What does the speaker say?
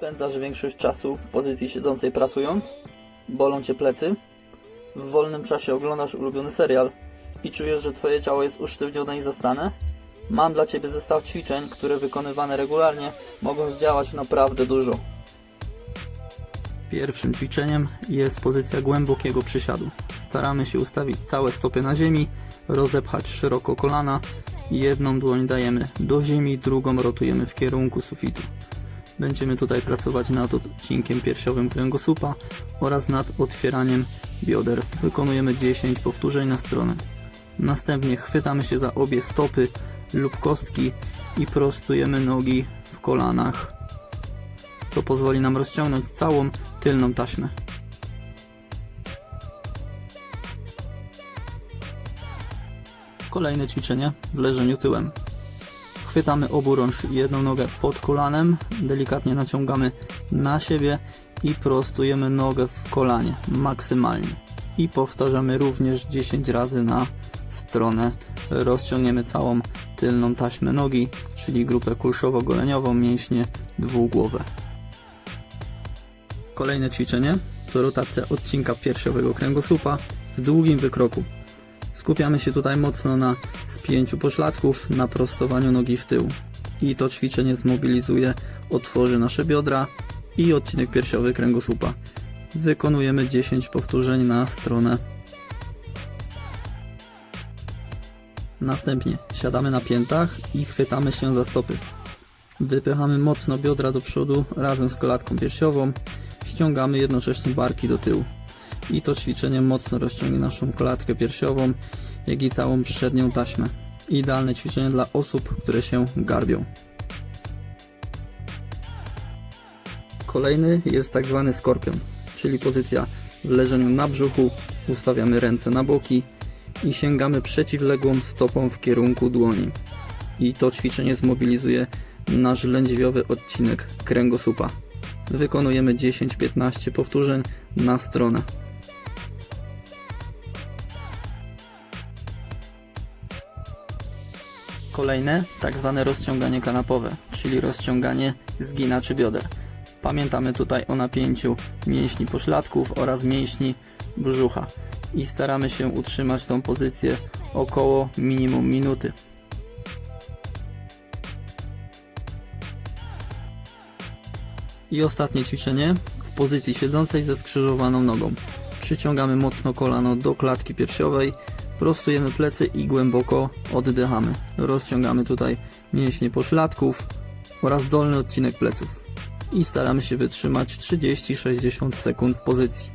Spędzasz większość czasu w pozycji siedzącej pracując? Bolą cię plecy? W wolnym czasie oglądasz ulubiony serial i czujesz, że twoje ciało jest usztywnione i zastane? Mam dla ciebie zestaw ćwiczeń, które wykonywane regularnie mogą zdziałać naprawdę dużo. Pierwszym ćwiczeniem jest pozycja głębokiego przysiadu. Staramy się ustawić całe stopy na ziemi, rozepchać szeroko kolana, jedną dłoń dajemy do ziemi, drugą rotujemy w kierunku sufitu. Będziemy tutaj pracować nad odcinkiem piersiowym kręgosłupa oraz nad otwieraniem bioder. Wykonujemy 10 powtórzeń na stronę. Następnie chwytamy się za obie stopy lub kostki i prostujemy nogi w kolanach, co pozwoli nam rozciągnąć całą tylną taśmę. Kolejne ćwiczenie w leżeniu tyłem. Chwytamy oburącz jedną nogę pod kolanem, delikatnie naciągamy na siebie i prostujemy nogę w kolanie maksymalnie. I powtarzamy również 10 razy na stronę. Rozciągniemy całą tylną taśmę nogi, czyli grupę kulszowo-goleniową, mięśnie dwugłowe. Kolejne ćwiczenie to rotacja odcinka piersiowego kręgosłupa w długim wykroku. Skupiamy się tutaj mocno na spięciu pośladków, na prostowaniu nogi w tył. I to ćwiczenie zmobilizuje, otworzy nasze biodra i odcinek piersiowy kręgosłupa. Wykonujemy 10 powtórzeń na stronę. Następnie siadamy na piętach i chwytamy się za stopy. Wypychamy mocno biodra do przodu razem z kolatką piersiową. Ściągamy jednocześnie barki do tyłu. I to ćwiczenie mocno rozciągnie naszą klatkę piersiową, jak i całą przednią taśmę. Idealne ćwiczenie dla osób, które się garbią. Kolejny jest tak zwany skorpion, czyli pozycja w leżeniu na brzuchu, ustawiamy ręce na boki i sięgamy przeciwległą stopą w kierunku dłoni. I to ćwiczenie zmobilizuje nasz lędźwiowy odcinek kręgosłupa. Wykonujemy 10-15 powtórzeń na stronę. Kolejne, tak zwane rozciąganie kanapowe, czyli rozciąganie zginaczy bioder. Pamiętamy tutaj o napięciu mięśni pośladków oraz mięśni brzucha i staramy się utrzymać tą pozycję około minimum minuty. I ostatnie ćwiczenie w pozycji siedzącej ze skrzyżowaną nogą. Przyciągamy mocno kolano do klatki piersiowej, prostujemy plecy i głęboko oddychamy. Rozciągamy tutaj mięśnie pośladków oraz dolny odcinek pleców. I staramy się wytrzymać 30-60 sekund w pozycji.